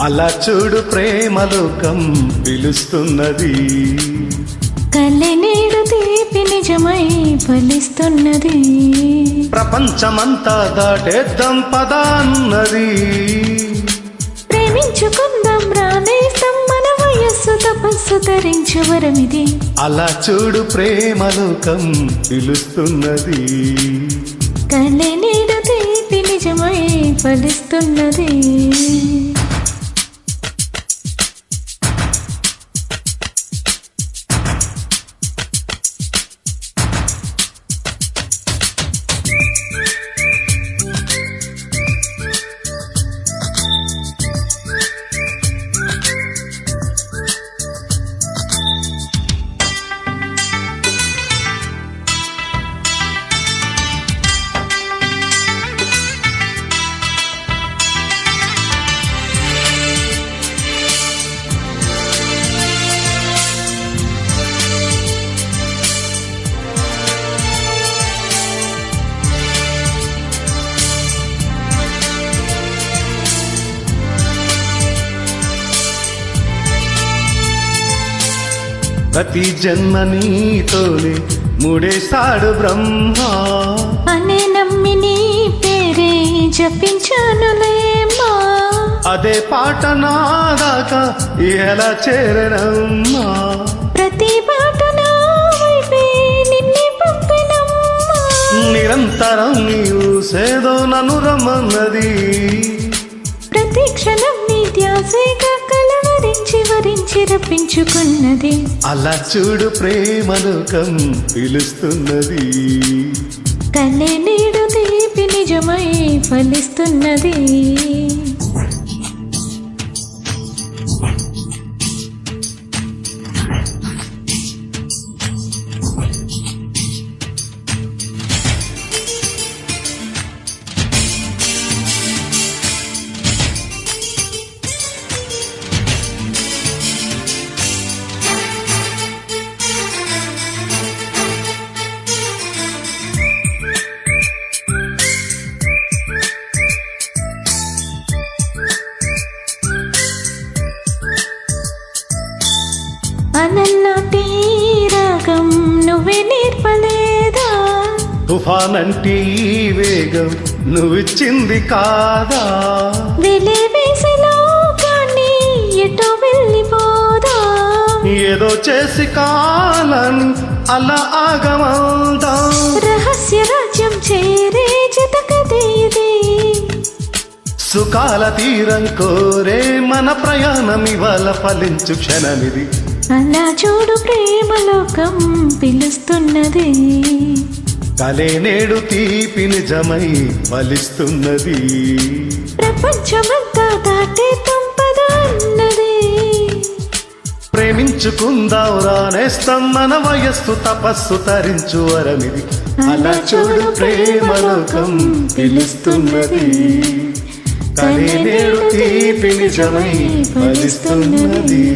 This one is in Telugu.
అలా చూడు ప్రేమలోకం పిలుస్తున్నది. కళ్ళె నేడు తీపి నిజమై ఫలిస్తున్నది. ప్రపంచమంతా దాటేద్దాం పద అన్నది. ప్రేమించుకుందాం రానేస్తాం మన వయస్సు తపస్సు తరించు వరమిది. అలా చూడు ప్రేమలోకం పిలుస్తున్నది. కళ్ళె నేడు తీపి నిజమై ఫలిస్తున్నది. ప్రతి జన్మ నీతోనే ముడేశాడు బ్రహ్మ. అనే నమ్మి నీ పేరే జపించానులేమా అదే పాట నాదాకా ఎలా చేరనమ్మా. ప్రతి పాట నా వైపే నిన్నే పంపినమ్మా. నిరంతరం నీవు సేదో నన్ను రమ్మన్నది. ప్రతి క్షణం నీ ధ్యాసేగా వరించి రప్పించుకున్నది అలా చూడు ప్రేమలోకం పిలుస్తున్నది. కళ్ళే నీడు తీపి నిజమై ఫలిస్తున్నది. అనల్లాంటి ఈ రాగం నువ్వే నేర్పలేదా? తుఫానంటి ఈ వేగం నువ్విచ్చింది కాదా? వెలే వేసలో కానీ ఎటో వెళ్ళిపోదా? ఏదో చేసి కాలని అలా ఆగమందాం రహస్య రాజ్యం చేరే జత కదే ఇది సుఖాల తీరం కోరే మన ప్రయాణం ఇవాళ ఫలించు క్షణమిది. అలా చూడు ప్రేమలోకం పిలుస్తున్నది. కలే నేడు తీపి నిజమై ఫలిస్తున్నది. ప్రపంచమంతా దాటే తంపద అన్నది. ప్రేమించుకుందాం రానేస్తాం మన వయస్సు తపస్సు తరించు వరమిది. అలా చూడు ప్రేమలోకం పిలుస్తున్నది. కలే నేడు తీపి నిజమై ఫలిస్తున్నది.